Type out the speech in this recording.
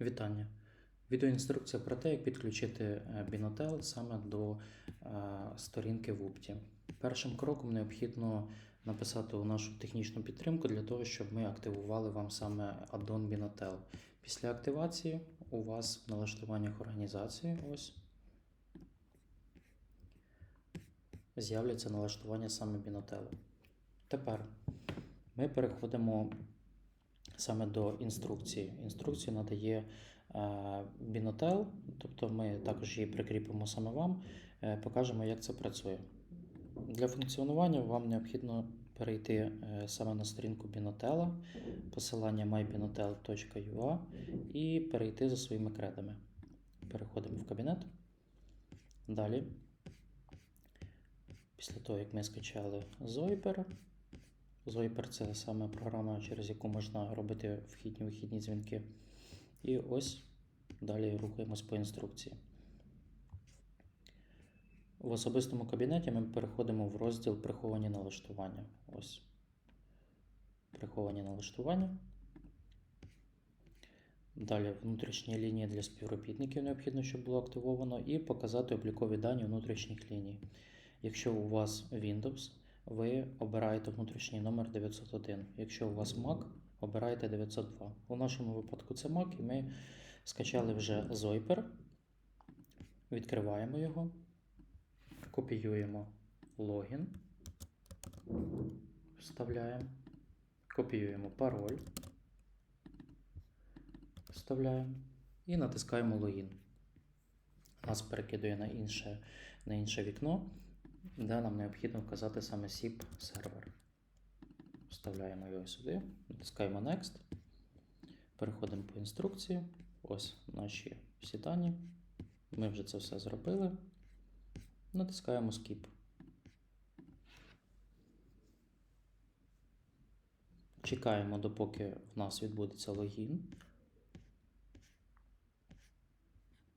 Вітання. Відеоінструкція про те, як підключити е, Binotel саме до е, сторінки в Упті. Першим кроком необхідно написати у нашу технічну підтримку для того, щоб ми активували вам саме аддон Binotel. Після активації у вас в налаштуваннях організації ось з'являться налаштування саме Binotel. Тепер ми переходимо саме до інструкції. Інструкцію надає е, Binotel, тобто ми також її прикріпимо саме вам, е, покажемо, як це працює. Для функціонування вам необхідно перейти е, саме на сторінку Binotel, посилання mybinotel.ua і перейти за своїми кредами. Переходимо в кабінет. Далі, після того, як ми скачали Zoiper, Zoiper це саме програма, через яку можна робити вхідні вихідні дзвінки. І ось далі рухаємось по інструкції. В особистому кабінеті ми переходимо в розділ приховані налаштування. Ось. Приховані налаштування. Далі внутрішні лінії для співробітників необхідно, щоб було активовано, і показати облікові дані внутрішніх ліній. Якщо у вас Windows, ви обираєте внутрішній номер 901. Якщо у вас Mac, обираєте 902. У нашому випадку це Mac, і ми скачали вже Zoiper. Відкриваємо його, копіюємо логін, вставляємо, копіюємо пароль, вставляємо і натискаємо логін. Нас перекидує на інше, на інше вікно, де нам необхідно вказати саме SIP сервер. Вставляємо його сюди, натискаємо Next. Переходимо по інструкції. Ось наші всі дані. Ми вже це все зробили. Натискаємо Skip. Чекаємо, допоки в нас відбудеться логін.